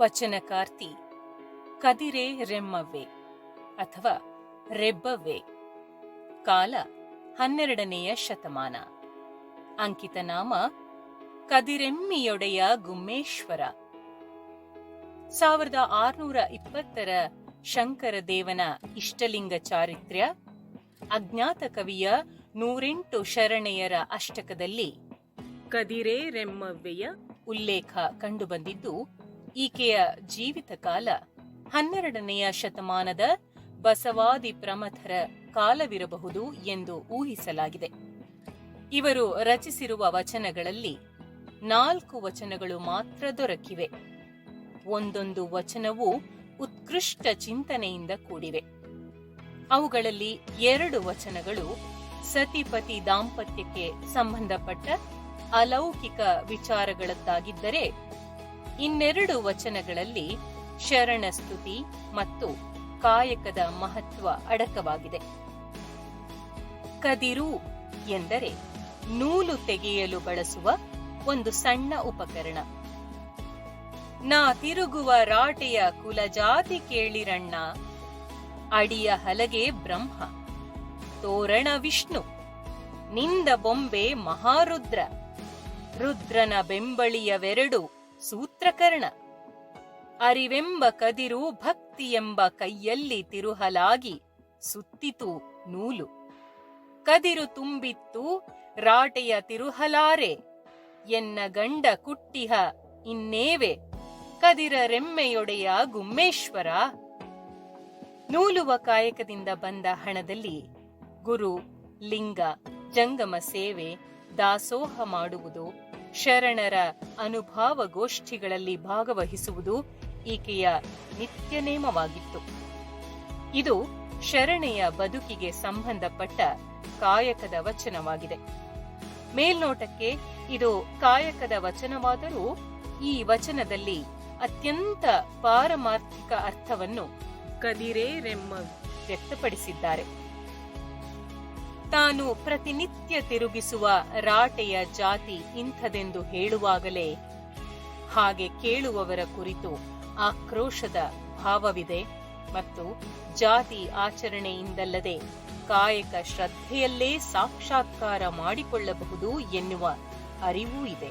ವಚನಕಾರ್ತಿ. ಕದಿರೆ ರೆಮ್ಮವ್ವೆ ಅಥವಾ ರೆಬ್ಬವ್ವೆ. ಕಾಲ ಹನ್ನೆರಡನೆಯ ಶತಮಾನ. ಅಂಕಿತ ನಾಮ ಕದಿರೆಮ್ಮಿಯೊಡೆಯ ಗುಮ್ಮೇಶ್ವರ. ಸಾವಿರದ ಆರುನೂರ ಇಪ್ಪತ್ತರ ಶಂಕರ ದೇವನ ಇಷ್ಟಲಿಂಗ ಚಾರಿತ್ರ್ಯ ಅಜ್ಞಾತ ಕವಿಯ ನೂರೆಂಟು ಶರಣೆಯರ ಅಷ್ಟಕದಲ್ಲಿ ಕದಿರೆ ರೆಮ್ಮವ್ವೆಯ ಉಲ್ಲೇಖ ಕಂಡುಬಂದಿದ್ದು ಈಕೆಯ ಜೀವಿತ ಕಾಲ ಹನ್ನೆರಡನೆಯ ಶತಮಾನದ ಬಸವಾದಿ ಪ್ರಮಥರ ಕಾಲವಿರಬಹುದು ಎಂದು ಊಹಿಸಲಾಗಿದೆ. ಇವರು ರಚಿಸಿರುವ ವಚನಗಳಲ್ಲಿ ನಾಲ್ಕು ವಚನಗಳು ಮಾತ್ರ ದೊರಕಿವೆ. ಒಂದೊಂದು ವಚನವೂ ಉತ್ಕೃಷ್ಟ ಚಿಂತನೆಯಿಂದ ಕೂಡಿವೆ. ಅವುಗಳಲ್ಲಿ ಎರಡು ವಚನಗಳು ಸತಿಪತಿ ದಾಂಪತ್ಯಕ್ಕೆ ಸಂಬಂಧಪಟ್ಟ ಅಲೌಕಿಕ ವಿಚಾರಗಳದ್ದಾಗಿದ್ದರೆ ಇನ್ನೆರಡು ವಚನಗಳಲ್ಲಿ ಶರಣ ಸ್ತುತಿ ಮತ್ತು ಕಾಯಕದ ಮಹತ್ವ ಅಡಕವಾಗಿದೆ. ಕದಿರು ಎಂದರೆ ನೂಲು ತೆಗೆಯಲು ಬಳಸುವ ಒಂದು ಸಣ್ಣ ಉಪಕರಣ. ನಾ ತಿರುಗುವ ರಾಟೆಯ ಕುಲಜಾತಿ ಕೇಳಿರಣ್ಣ, ಅಡಿಯ ಹಲಗೆ ಬ್ರಹ್ಮ, ತೋರಣ ವಿಷ್ಣು, ನಿಂದ ಬೊಂಬೆ ಮಹಾರುದ್ರ, ರುದ್ರನ ಬೆಂಬಳಿಯವೆರಡು ಸೂತ್ರಕರ್ಣ. ಅರಿವೆಂಬ ಕದಿರು ಭಕ್ತಿ ಎಂಬ ಕೈಯಲ್ಲಿ ತಿರುಹಲಾಗಿ ಸುತ್ತಿತು ನೂಲು. ಕದಿರು ತುಂಬಿತ್ತು ರಾಟೆಯ ತಿರುಹಲಾರೆ. ಎನ್ನ ಗಂಡ ಕುಟ್ಟಿಹ ಇನ್ನೇವೆ. ಕದಿರ ರೆಮ್ಮೆಯೊಡೆಯ ಗುಮ್ಮೇಶ್ವರ ನೂಲುವ ಕಾಯಕದಿಂದ ಬಂದ ಹಣದಲ್ಲಿ ಗುರು, ಲಿಂಗ, ಜಂಗಮ ಸೇವೆ, ದಾಸೋಹ ಮಾಡುವುದು ಶರಣರ ಅನುಭಾವ ಗೋಷ್ಠಿಗಳಲ್ಲಿ ಭಾಗವಹಿಸುವುದು ಈಕೆಯ ನಿತ್ಯ ನೇಮವಾಗಿತ್ತು. ಇದು ಶರಣೆಯ ಬದುಕಿಗೆ ಸಂಬಂಧಪಟ್ಟ ಕಾಯಕದ ವಚನವಾಗಿದೆ. ಮೇಲ್ನೋಟಕ್ಕೆ ಇದು ಕಾಯಕದ ವಚನವಾದರೂ ಈ ವಚನದಲ್ಲಿ ಅತ್ಯಂತ ಪಾರಮಾರ್ಥಿಕ ಅರ್ಥವನ್ನು ಕದಿರೇರೆಮ್ಮ ವ್ಯಕ್ತಪಡಿಸಿದ್ದಾರೆ. ತಾನು ಪ್ರತಿನಿತ್ಯ ತಿರುಗಿಸುವ ರಾಟೆಯ ಜಾತಿ ಇಂಥದೆಂದು ಹೇಳುವಾಗಲೇ ಹಾಗೆ ಕೇಳುವವರ ಕುರಿತು ಆಕ್ರೋಶದ ಭಾವವಿದೆ ಮತ್ತು ಜಾತಿ ಆಚರಣೆಯಿಂದಲ್ಲದೆ ಕಾಯಕ ಶ್ರದ್ಧೆಯಲ್ಲೇ ಸಾಕ್ಷಾತ್ಕಾರ ಮಾಡಿಕೊಳ್ಳಬಹುದು ಎನ್ನುವ ಅರಿವೂ ಇದೆ.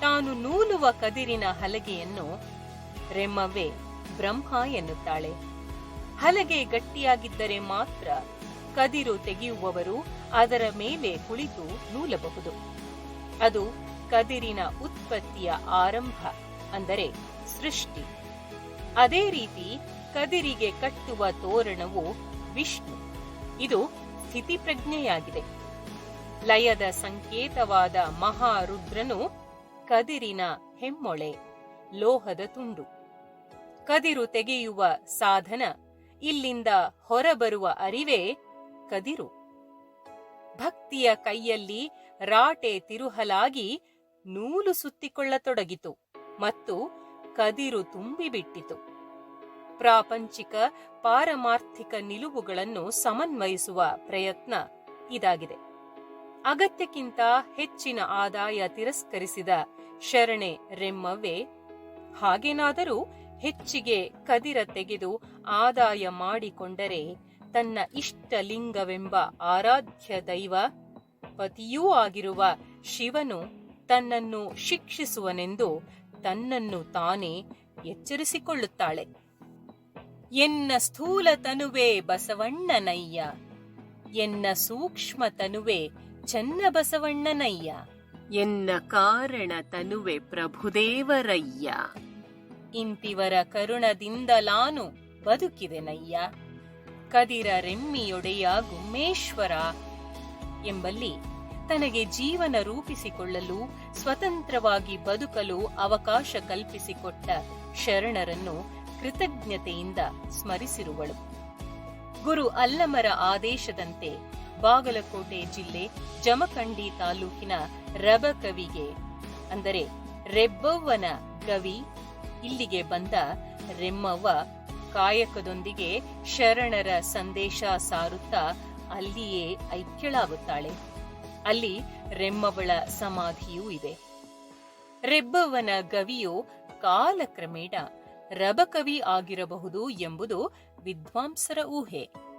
ತಾನು ನೂಲುವ ಕದಿರಿನ ಹಲಗೆಯನ್ನು ರೆಮ್ಮವೇ ಬ್ರಹ್ಮ ಎನ್ನುತ್ತಾಳೆ. ಹಲಗೆ ಗಟ್ಟಿಯಾಗಿದ್ದರೆ ಮಾತ್ರ ಕದಿರು ತೆಗೆಯುವವರು ಅದರ ಮೇಲೆ ಕುಳಿತು ನೂಲಬಹುದು. ಅದು ಕದಿರಿನ ಉತ್ಪತ್ತಿಯ ಆರಂಭ, ಅಂದರೆ ಸೃಷ್ಟಿ. ಅದೇ ರೀತಿ ಕದಿರಿಗೆ ಕಟ್ಟುವ ತೋರಣವು ವಿಷ್ಣು. ಇದು ಸ್ಥಿತಿಪ್ರಜ್ಞೆಯಾಗಿದೆ. ಲಯದ ಸಂಕೇತವಾದ ಮಹಾರುದ್ರನು ಕದಿರಿನ ಹೆಮ್ಮೊಳೆ, ಲೋಹದ ತುಂಡು. ಕದಿರು ತೆಗೆಯುವ ಸಾಧನ ಇಲ್ಲಿಂದ ಹೊರಬರುವ ಅರಿವೇ ಕದಿರು. ಭಕ್ತಿಯ ಕೈಯಲ್ಲಿ ರಾಟೆ ತಿರುಹಲಾಗಿ ನೂಲು ಸುತ್ತಿಕೊಳ್ಳತೊಡಗಿತು ಮತ್ತು ಕದಿರು ತುಂಬಿಬಿಟ್ಟಿತು. ಪ್ರಾಪಂಚಿಕ ಪಾರಮಾರ್ಥಿಕ ನಿಲುವುಗಳನ್ನು ಸಮನ್ವಯಿಸುವ ಪ್ರಯತ್ನ ಇದಾಗಿದೆ. ಅಗತ್ಯಕ್ಕಿಂತ ಹೆಚ್ಚಿನ ಆದಾಯ ತಿರಸ್ಕರಿಸಿದ ಶರಣೆ ರೆಮ್ಮವೇ ಹಾಗೇನಾದರೂ ಹೆಚ್ಚಿಗೆ ಕದಿರ ತೆಗೆದು ಆದಾಯ ಮಾಡಿಕೊಂಡರೆ ತನ್ನ ಇಷ್ಟ ಲಿಂಗವೆಂಬ ಆರಾಧ್ಯ ದೈವ ಪತಿಯೂ ಆಗಿರುವ ಶಿವನು ತನ್ನನ್ನು ಶಿಕ್ಷಿಸುವನೆಂದು ತನ್ನನ್ನು ತಾನೇ ಎಚ್ಚರಿಸಿಕೊಳ್ಳುತ್ತಾಳೆ. ಎನ್ನ ಸ್ಥೂಲ ತನುವೆ ಬಸವಣ್ಣನಯ್ಯ, ಎನ್ನ ಸೂಕ್ಷ್ಮ ತನುವೆ ಚನ್ನ ಬಸವಣ್ಣನಯ್ಯ, ಎನ್ನ ಕಾರಣ ತನುವೆ ಪ್ರಭುದೇವರಯ್ಯ. ಇಂತಿವರ ಕರುಣದಿಂದಲಾನು ಬದುಕಿದೆನಯ್ಯ. ಕದಿರ ರೆಮ್ಮಿಯೊಡೆಯ ಗುಮ್ಮೇಶ್ವರ ಎಂಬಲ್ಲಿ ತನಗೆ ಜೀವನ ರೂಪಿಸಿಕೊಳ್ಳಲು ಸ್ವತಂತ್ರವಾಗಿ ಬದುಕಲು ಅವಕಾಶ ಕಲ್ಪಿಸಿಕೊಟ್ಟ ಶರಣರನ್ನು ಕೃತಜ್ಞತೆಯಿಂದ ಸ್ಮರಿಸಿರುವಳು. ಗುರು ಅಲ್ಲಮರ ಆದೇಶದಂತೆ ಬಾಗಲಕೋಟೆ ಜಿಲ್ಲೆ ಜಮಖಂಡಿ ತಾಲೂಕಿನ ರಬ ಕವಿಗೆ ಅಂದರೆ ರೆಬ್ಬವ್ವನ ಕವಿ ಇಲ್ಲಿಗೆ ಬಂದ ರೆಮ್ಮವ್ವ ಕಾಯಕದೊಂದಿಗೆ ಶರಣರ ಸಂದೇಶ ಸಾರುತ್ತಾ ಅಲ್ಲಿಯೇ ಐಕ್ಯಳಾಗುತ್ತಾಳೆ. ಅಲ್ಲಿ ರೆಮ್ಮವಳ ಸಮಾಧಿಯೂ ಇದೆ. ರೆಬ್ಬವನ ಗವಿಯು ಕಾಲಕ್ರಮೇಣ ರಬಕವಿ ಆಗಿರಬಹುದು ಎಂಬುದು ವಿದ್ವಾಂಸರ ಊಹೆ.